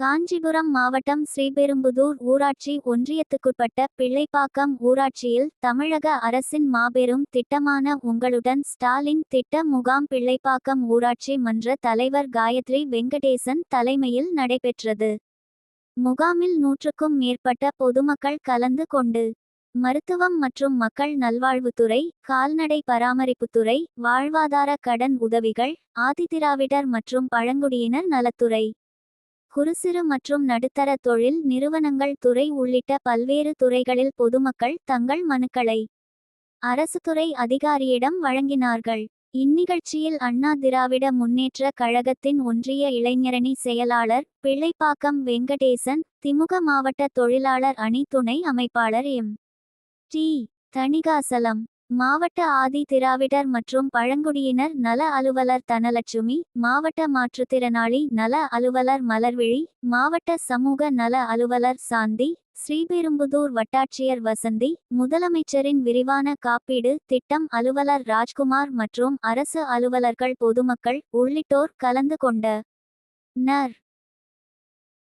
காஞ்சிபுரம் மாவட்டம் ஸ்ரீபெரும்புதூர் ஊராட்சி ஒன்றியத்துக்குட்பட்ட பிள்ளைப்பாக்கம் ஊராட்சியில் தமிழக அரசின் மாபெரும் திட்டமான உங்களுடன் ஸ்டாலின் திட்ட முகாம் பிள்ளைப்பாக்கம் ஊராட்சி மன்ற தலைவர் காயத்ரி வெங்கடேசன் தலைமையில் நடைபெற்றது. முகாமில் நூற்றுக்கும் மேற்பட்ட பொதுமக்கள் கலந்து கொண்டு மருத்துவம் மற்றும் மக்கள் நல்வாழ்வுத்துறை கால்நடை பராமரிப்புத்துறை வாழ்வாதார கடன் உதவிகள் ஆதிதிராவிடர் மற்றும் பழங்குடியினர் நலத்துறை குறுசிறு மற்றும் நடுத்தர தொழில் நிறுவனங்கள் துறை உள்ளிட்ட பல்வேறு துறைகளில் பொதுமக்கள் தங்கள் மனுக்களை அரசு துறை அதிகாரியிடம் வழங்கினார்கள். இந்நிகழ்ச்சியில் அண்ணா திராவிட முன்னேற்ற கழகத்தின் ஒன்றிய இளைஞரணி செயலாளர் பிள்ளைப்பாக்கம் வெங்கடேசன் திமுக மாவட்ட தொழிலாளர் அணி துணை அமைப்பாளர் எம். டி. தணிகாசலம் மாவட்ட ஆதி திராவிடர் மற்றும் பழங்குடியினர் நல அலுவலர் தனலட்சுமி மாவட்ட மாற்றுத்திறனாளி நல அலுவலர் மலர்விழி மாவட்ட சமூக நல அலுவலர் சாந்தி ஸ்ரீபெரும்புதூர் வட்டாட்சியர் வசந்தி முதலமைச்சரின் விரிவான காப்பீடு திட்டம் அலுவலர் ராஜ்குமார் மற்றும் அரசு அலுவலர்கள் பொதுமக்கள் உள்ளிட்டோர் கலந்து கொண்ட னர்